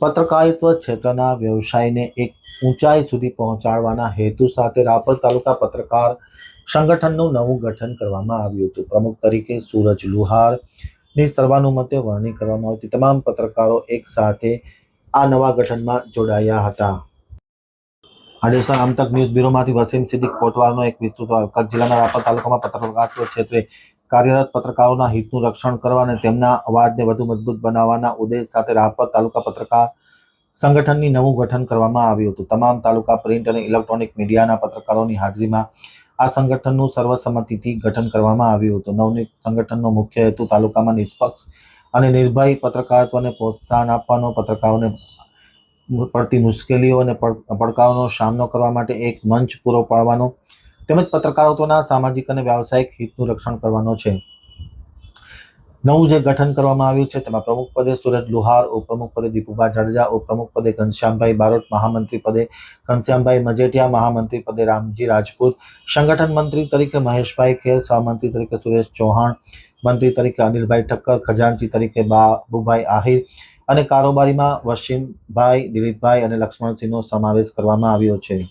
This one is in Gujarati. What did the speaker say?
પત્રકારિત્વ ક્ષેત્રના વ્યવસાયને એક ઊંચાઈ સુધી પહોંચાડવાના હેતુ સાથે રાપર તાલુકા પત્રકાર સંગઠનનું નવું ગઠન કરવામાં આવ્યું હતું. પ્રમુખ તરીકે સૂરજ લુહારની સર્વાનુમતે વરણી કરવામાં આવતી તમામ પત્રકારો એક સાથે આ નવા ગઠનમાં જોડાયા હતા. આડેસર આમતક ન્યૂઝ બ્યુરોમાંથી વસીમ સિદ્દીક કોટવારનો એક વિસ્તૃત જિલ્લાના રાપર તાલુકામાં પત્રકારત્વ ક્ષેત્રે કાર્યરત પત્રકારોના હિતનું રક્ષણ કરવા અને તેમના અવાજને વધુ મજબૂત બનાવવાના ઉદ્દેશ સાથે રાપર તાલુકા પત્રકાર સંગઠનની નવું ગઠન કરવામાં આવ્યું હતું. તમામ તાલુકા પ્રિન્ટ અને ઇલેક્ટ્રોનિક મીડિયાના પત્રકારોની હાજરીમાં આ સંગઠનનું સર્વસંમતિથી ગઠન કરવામાં આવ્યું હતું. નવનીત સંગઠનનો મુખ્ય હેતુ તાલુકામાં નિષ્પક્ષ અને નિર્ભય પત્રકારત્વને પ્રોત્સાહન આપવાનો, પત્રકારોને પડતી મુશ્કેલીઓ અને પડ- પડકારોનો સામનો કરવા માટે એક મંચ પૂરો પાડવાનો તેમજ પત્રકારત્વના સામાજિક અને વ્યાવસાયિક હિતનું રક્ષણ કરવાનો છે. નવું જે ગઠન કરવામાં આવ્યું છે તેમાં પ્રમુખ પદે સુરજ લુહાર, ઉપપ્રમુખ પદે દીપુભા જાડેજા, ઉપપ્રમુખ પદે ઘનશ્યામભાઈ બારોટ, મહામંત્રી પદે ઘનશ્યામભાઈ મજેઠિયા મહામંત્રી પદે રામજી રાજપૂત, સંગઠન મંત્રી તરીકે મહેશભાઈ ખેર, સહમંત્રી તરીકે સુરેશ ચૌહાણ, મંત્રી તરીકે અનિલભાઈ ઠક્કર, ખજાનચી તરીકે બાબુભાઈ આહિર અને કારોબારીમાં વસીમભાઈ, દિલીપભાઈ અને લક્ષ્મણસિંહનો સમાવેશ કરવામાં આવ્યો છે.